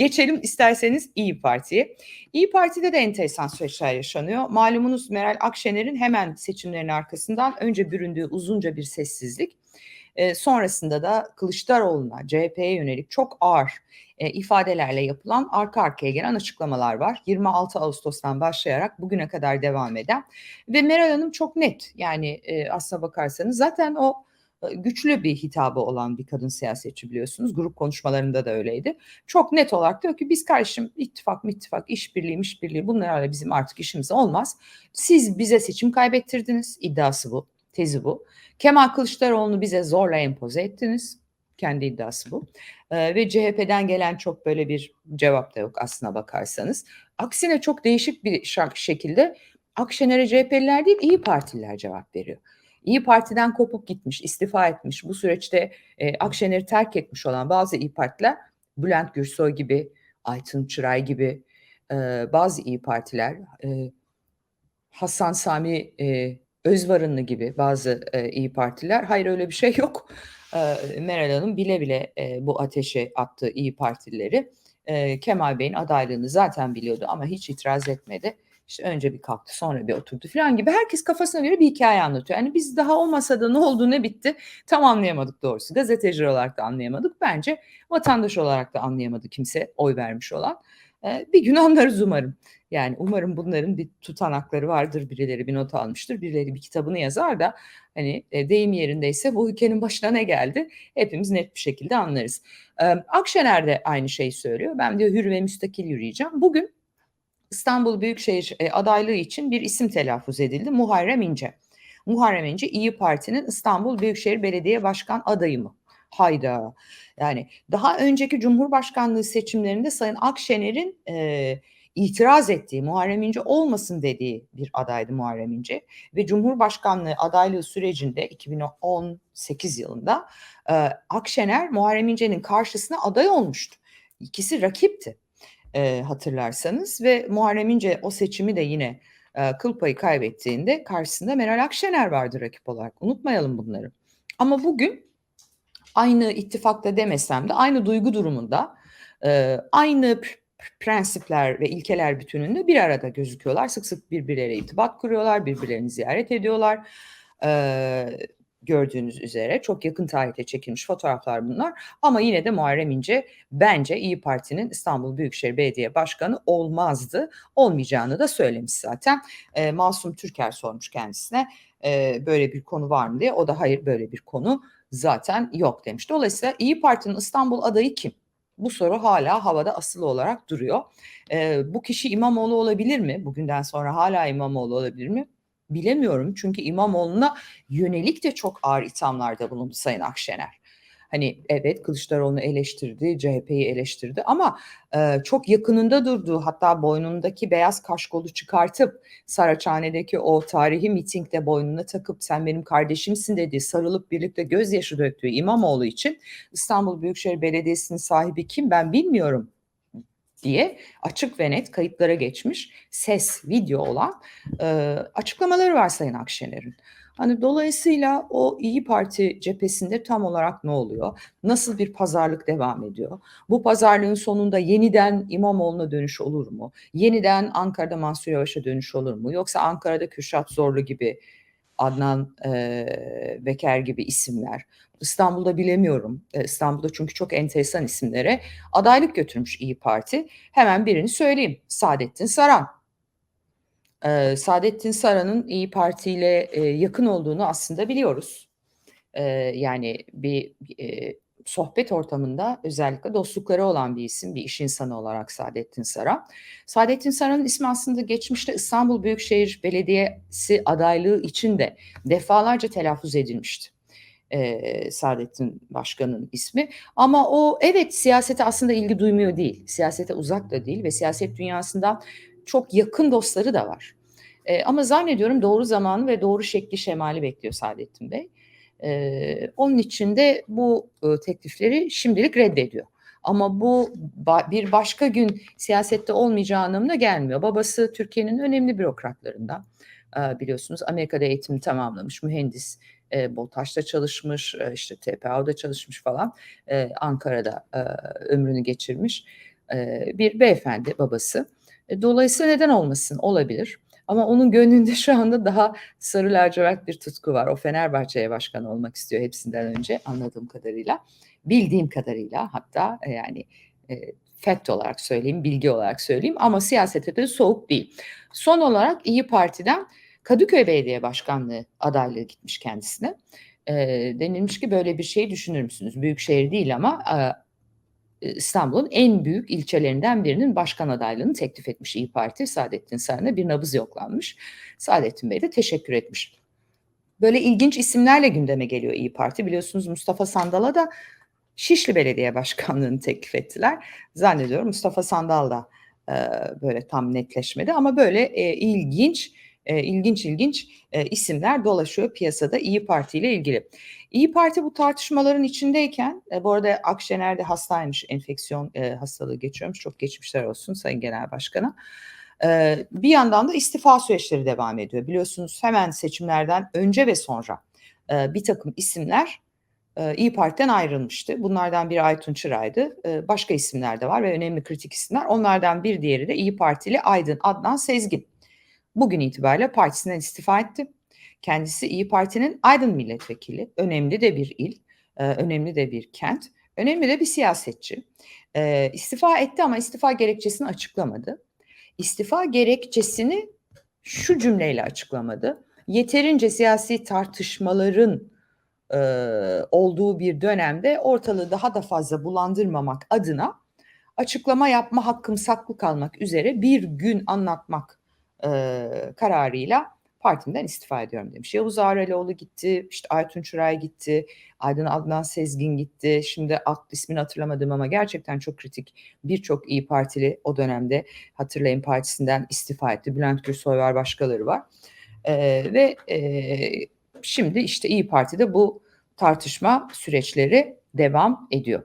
geçelim isterseniz İyi Parti'ye. İyi Parti'de de enteresan süreçler yaşanıyor. Malumunuz Meral Akşener'in hemen seçimlerin arkasından önce büründüğü uzunca bir sessizlik. E, sonrasında da Kılıçdaroğlu'na, CHP'ye yönelik çok ağır e, ifadelerle yapılan arka arkaya gelen açıklamalar var. 26 Ağustos'tan başlayarak bugüne kadar devam eden ve Meral Hanım çok net yani e, aslına bakarsanız zaten o güçlü bir hitabı olan bir kadın siyasetçi biliyorsunuz. Grup konuşmalarında da öyleydi. Çok net olarak diyor ki biz kardeşim ittifak ittifak işbirliği işbirliği bunlarla bizim artık işimiz olmaz. Siz bize seçim kaybettirdiniz iddiası bu tezi bu. Kemal Kılıçdaroğlu'nu bize zorla empoze ettiniz. Kendi iddiası bu. Ee, ve CHP'den gelen çok böyle bir cevap da yok aslına bakarsanız. Aksine çok değişik bir şekilde Akşener'e CHP'liler değil İyi Partililer cevap veriyor. İyi Parti'den kopup gitmiş, istifa etmiş, bu süreçte e, Akşener'i terk etmiş olan bazı İyi Partiler, Bülent Gürsoy gibi, Aytun Çıray gibi e, bazı İyi Partiler, e, Hasan Sami e, Özvarınlı gibi bazı e, İyi Partiler, hayır öyle bir şey yok. E, Meral Hanım bile bile e, bu ateşe attığı İyi Partilileri e, Kemal Bey'in adaylığını zaten biliyordu ama hiç itiraz etmedi işte önce bir kalktı sonra bir oturdu falan gibi herkes kafasına göre bir hikaye anlatıyor. Yani biz daha o masada ne oldu ne bitti tam anlayamadık doğrusu. Gazeteci olarak da anlayamadık. Bence vatandaş olarak da anlayamadı kimse oy vermiş olan. Ee, bir gün anlarız umarım. Yani umarım bunların bir tutanakları vardır. Birileri bir not almıştır. Birileri bir kitabını yazar da hani e, deyim yerindeyse bu ülkenin başına ne geldi hepimiz net bir şekilde anlarız. Ee, Akşener de aynı şeyi söylüyor. Ben diyor hür ve müstakil yürüyeceğim. Bugün İstanbul Büyükşehir e, adaylığı için bir isim telaffuz edildi. Muharrem İnce. Muharrem İnce İyi Parti'nin İstanbul Büyükşehir Belediye Başkan adayı mı? Hayda. Yani daha önceki Cumhurbaşkanlığı seçimlerinde Sayın Akşener'in e, itiraz ettiği, Muharrem İnce olmasın dediği bir adaydı Muharrem İnce. Ve Cumhurbaşkanlığı adaylığı sürecinde 2018 yılında e, Akşener Muharrem İnce'nin karşısına aday olmuştu. İkisi rakipti e, hatırlarsanız ve Muharrem İnce o seçimi de yine e, kıl payı kaybettiğinde karşısında Meral Akşener vardı rakip olarak. Unutmayalım bunları. Ama bugün aynı ittifakta demesem de aynı duygu durumunda e, aynı prensipler ve ilkeler bütününde bir arada gözüküyorlar. Sık sık birbirleriyle itibat kuruyorlar, birbirlerini ziyaret ediyorlar. E, gördüğünüz üzere çok yakın tarihte çekilmiş fotoğraflar bunlar. Ama yine de Muharrem İnce bence İyi Parti'nin İstanbul Büyükşehir Belediye Başkanı olmazdı. Olmayacağını da söylemiş zaten. E, Masum Türker sormuş kendisine e, böyle bir konu var mı diye. O da hayır böyle bir konu zaten yok demiş. Dolayısıyla İyi Parti'nin İstanbul adayı kim? Bu soru hala havada asılı olarak duruyor. E, bu kişi İmamoğlu olabilir mi? Bugünden sonra hala İmamoğlu olabilir mi? Bilemiyorum. Çünkü İmamoğlu'na yönelik de çok ağır ithamlarda bulundu Sayın Akşener. Hani evet Kılıçdaroğlu'nu eleştirdi, CHP'yi eleştirdi ama e, çok yakınında durduğu hatta boynundaki beyaz kaşkolu çıkartıp Saraçhane'deki o tarihi mitingde boynuna takıp sen benim kardeşimsin dedi sarılıp birlikte gözyaşı döktüğü İmamoğlu için İstanbul Büyükşehir Belediyesi'nin sahibi kim ben bilmiyorum diye açık ve net kayıtlara geçmiş ses, video olan e, açıklamaları var Sayın Akşener'in. Hani dolayısıyla o İyi Parti cephesinde tam olarak ne oluyor? Nasıl bir pazarlık devam ediyor? Bu pazarlığın sonunda yeniden İmamoğlu'na dönüş olur mu? Yeniden Ankara'da Mansur Yavaş'a dönüş olur mu? Yoksa Ankara'da Kürşat Zorlu gibi Adnan e, Beker gibi isimler. İstanbul'da bilemiyorum. İstanbul'da çünkü çok enteresan isimlere adaylık götürmüş İyi Parti. Hemen birini söyleyeyim. Saadettin Saran. E, Saadettin Saran'ın İyi Parti ile e, yakın olduğunu aslında biliyoruz. E, yani bir e, sohbet ortamında özellikle dostlukları olan bir isim, bir iş insanı olarak Saadettin Saran. Saadettin Saran'ın ismi aslında geçmişte İstanbul Büyükşehir Belediyesi adaylığı için de defalarca telaffuz edilmişti. Ee, Saadettin Başkan'ın ismi. Ama o evet siyasete aslında ilgi duymuyor değil. Siyasete uzak da değil ve siyaset dünyasından çok yakın dostları da var. Ee, ama zannediyorum doğru zamanı ve doğru şekli şemali bekliyor Saadettin Bey. E, onun için de bu e, teklifleri şimdilik reddediyor. Ama bu ba, bir başka gün siyasette olmayacağı anlamına gelmiyor. Babası Türkiye'nin önemli bürokratlarından e, biliyorsunuz. Amerika'da eğitim tamamlamış, mühendis. E, BOTAŞ'ta çalışmış, e, işte TPA'da çalışmış falan. E, Ankara'da e, ömrünü geçirmiş. eee, bir beyefendi babası. E, dolayısıyla neden olmasın? Olabilir. Ama onun gönlünde şu anda daha sarı lacivert bir tutku var. O Fenerbahçe'ye başkan olmak istiyor hepsinden önce anladığım kadarıyla. Bildiğim kadarıyla hatta e, yani e, fact olarak söyleyeyim, bilgi olarak söyleyeyim ama siyasete de soğuk değil. Son olarak İyi Parti'den Kadıköy Belediye Başkanlığı adaylığı gitmiş kendisine. E, denilmiş ki böyle bir şey düşünür müsünüz? Büyük şehir değil ama e, İstanbul'un en büyük ilçelerinden birinin başkan adaylığını teklif etmiş İyi Parti. Saadettin Saran'a bir nabız yoklanmış. Saadettin Bey de teşekkür etmiş. Böyle ilginç isimlerle gündeme geliyor İyi Parti. Biliyorsunuz Mustafa Sandal'a da Şişli Belediye Başkanlığı'nı teklif ettiler. Zannediyorum Mustafa Sandal da e, böyle tam netleşmedi ama böyle e, ilginç e, ilginç ilginç e, isimler dolaşıyor piyasada İyi Parti ile ilgili. İyi Parti bu tartışmaların içindeyken, e, bu arada Akşener de hastaymış, enfeksiyon e, hastalığı geçiyormuş. Çok geçmişler olsun Sayın Genel Başkan'a. E, bir yandan da istifa süreçleri devam ediyor. Biliyorsunuz hemen seçimlerden önce ve sonra e, bir takım isimler e, İyi Parti'den ayrılmıştı. Bunlardan biri Aytun Çıray'dı. E, başka isimler de var ve önemli kritik isimler. Onlardan bir diğeri de İyi Partili Aydın Adnan Sezgin. Bugün itibariyle partisinden istifa etti. Kendisi İyi Parti'nin Aydın milletvekili. Önemli de bir il, e, önemli de bir kent, önemli de bir siyasetçi. E, istifa etti ama istifa gerekçesini açıklamadı. İstifa gerekçesini şu cümleyle açıklamadı. Yeterince siyasi tartışmaların e, olduğu bir dönemde ortalığı daha da fazla bulandırmamak adına açıklama yapma hakkım saklı kalmak üzere bir gün anlatmak e, kararıyla partimden istifa ediyorum demiş. Yavuz Ağraloğlu gitti, işte Aytun Çıray gitti, Aydın Adnan Sezgin gitti. Şimdi alt ismini hatırlamadım ama gerçekten çok kritik birçok iyi Partili o dönemde hatırlayın partisinden istifa etti. Bülent Gürsoy var, başkaları var. E, ve e, şimdi işte İyi Parti'de bu tartışma süreçleri devam ediyor.